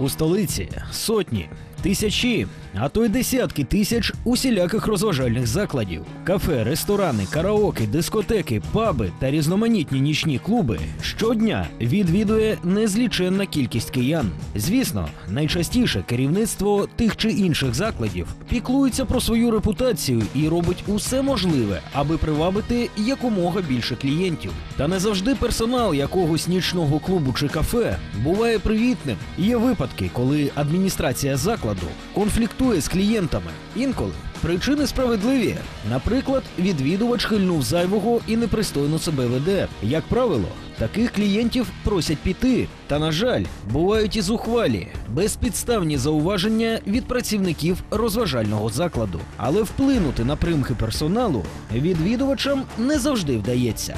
У столиці. Сотні, тисячі, а то й десятки тисяч усіляких розважальних закладів: кафе, ресторани, караоке, дискотеки, паби та різноманітні нічні клуби щодня відвідує незліченна кількість киян. Звісно, найчастіше керівництво тих чи інших закладів піклується про свою репутацію і робить усе можливе, аби привабити якомога більше клієнтів. Та не завжди персонал якогось нічного клубу чи кафе буває привітним. Є випадки, коли адміністрація закладу конфліктує з клієнтами. Інколи причини справедливі. Наприклад, відвідувач хильнув зайвого і непристойно себе веде. Як правило, таких клієнтів просять піти. Та на жаль, бувають і зухвалі, безпідставні зауваження від працівників розважального закладу. Але вплинути на примхи персоналу відвідувачам не завжди вдається.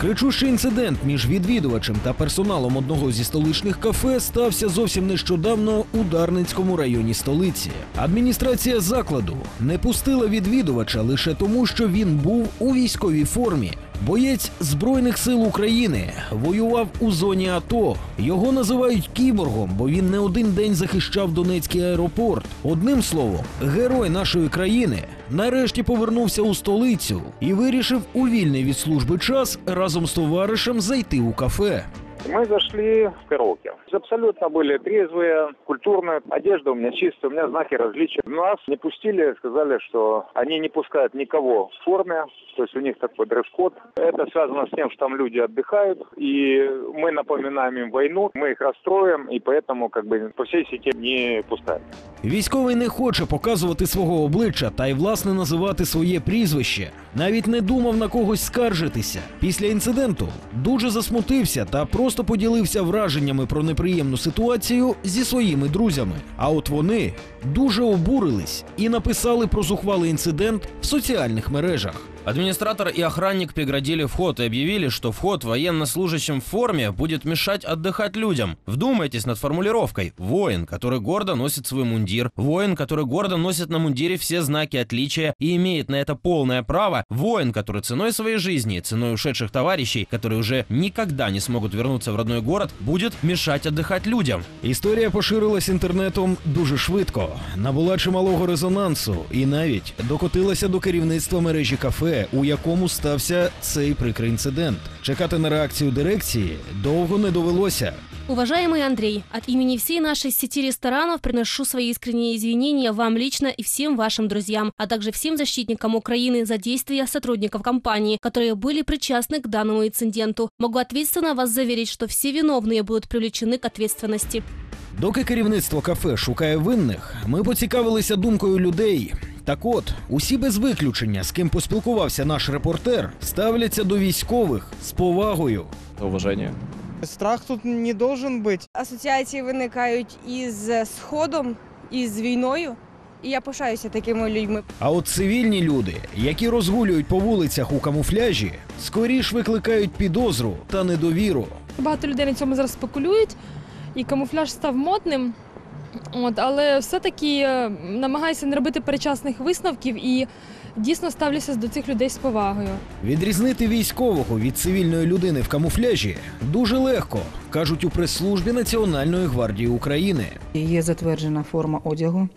Кричущий інцидент між відвідувачем та персоналом одного зі столичних кафе стався зовсім нещодавно у Дарницькому районі столиці. Адміністрація закладу не пустила відвідувача лише тому, що він був у військовій формі. Боєць Збройних сил України воював у зоні АТО. Його називають кіборгом, бо він не один день захищав Донецький аеропорт. Одним словом, герой нашої країни нарешті повернувся у столицю і вирішив у вільний від служби час разом з товаришем зайти у кафе. Мы зашли в караоке. Абсолютно были трезвые, культурные. Одежда у меня чистая, у меня знаки различия. Нас не пустили, сказали, что они не пускают никого в форме. То есть у них такой дресс-код. Это связано с тем, что там люди отдыхают. И мы напоминаем им войну, мы их расстроим, и поэтому как бы по всей сети не пускают. Військовий не хоче показувати свого обличчя та й власне називати своє прізвище. Навіть не думав на когось скаржитися. Після інциденту дуже засмутився та просто поділився враженнями про неприємну ситуацію зі своїми друзями. А от вони дуже обурились і написали про зухвалий інцидент в соціальних мережах. Администратор и охранник преградили вход и объявили, что вход военнослужащим в форме будет мешать отдыхать людям. Вдумайтесь над формулировкой. Воин, который гордо носит свой мундир, воин, который гордо носит на мундире все знаки отличия и имеет на это полное право, воин, который ценой своей жизни, ценой ушедших товарищей, которые уже никогда не смогут вернуться в родной город, будет мешать отдыхать людям. Історія поширилась інтернетом дуже швидко, набула чималого резонансу і навіть докотилася до керівництва мережі кафе, у якому стався цей прикрий інцидент. Чекати на реакцію дирекції довго не довелося. Уважаемый Андрей, от имени всей нашей сети ресторанов приношу свои искренние извинения вам лично и всем вашим друзьям, а также всем защитникам Украины за действия сотрудников компании, которые были причастны к данному инциденту. Могу ответственно вас заверить, что все виновные будут привлечены к ответственности. Доки керівництво кафе шукає винних, ми поцікавилися думкою людей. так от, усі без виключення, з ким поспілкувався наш репортер, ставляться до військових з повагою. уважение. Страх тут не должен быть. асоціації виникають із сходом, із війною. І я пишаюся такими людьми. А от цивільні люди, які розгулюють по вулицях у камуфляжі, скоріш викликають підозру та недовіру. Багато людей на цьому зараз спекулюють, і камуфляж став модним. От, але все-таки е, намагаюся не робити перечасних висновків і дійсно ставлюся до цих людей з повагою. Відрізнити військового від цивільної людини в камуфляжі дуже легко, кажуть у прес-службі Національної гвардії України. Є затверджена форма одягу,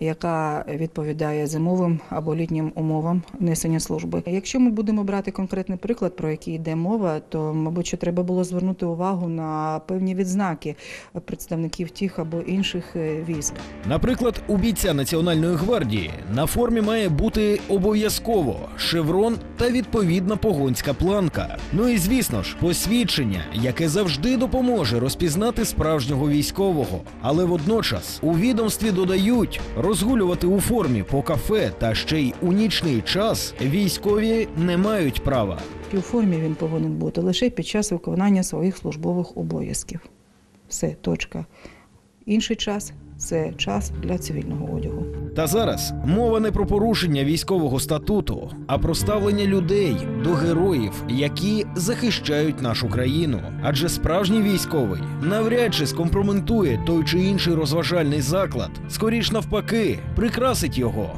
яка відповідає зимовим або літнім умовам несення служби. Якщо ми будемо брати конкретний приклад, про який йде мова, то мабуть, що треба було звернути увагу на певні відзнаки представників тих або інших е, військ. Наприклад, у бійця Національної гвардії на формі має бути обов'язково шеврон та відповідна погонська планка. Ну і звісно ж, посвідчення, яке завжди допоможе розпізнати справжнього військового. Але водночас у відомстві додають розгулювати у формі по кафе та ще й у нічний час військові не мають права. У формі він повинен бути лише під час виконання своїх службових обов'язків. Все, точка. Інший час це час для цивільного одягу. Та зараз мова не про порушення військового статуту, а про ставлення людей до героїв, які захищають нашу країну. Адже справжній військовий навряд чи скомпроментує той чи інший розважальний заклад, скоріш навпаки, прикрасить його.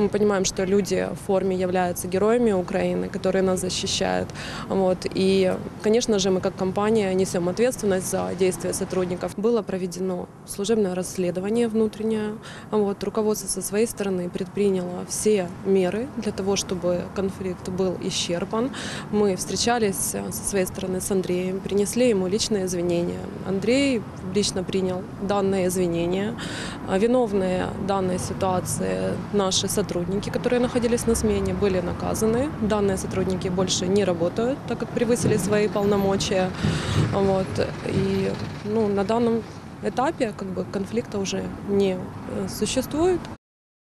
Мы понимаем, что люди в форме являются героями Украины, которые нас защищают. Вот. И, конечно же, мы как компания несем ответственность за действия сотрудников. Было проведено служебное расследование внутреннее. Вот. Руководство со своей стороны предприняло все меры для того, чтобы конфликт был исчерпан. Мы встречались со своей стороны с Андреем, принесли ему личные извинения. Андрей лично принял данные извинения. Виновные данной ситуации наши сотрудники, которые находились на смене, были наказаны. Данные сотрудники больше не работают, так как превысили свои полномочия. Вот. И ну, на данном этапе как бы, конфликта уже не э, существует.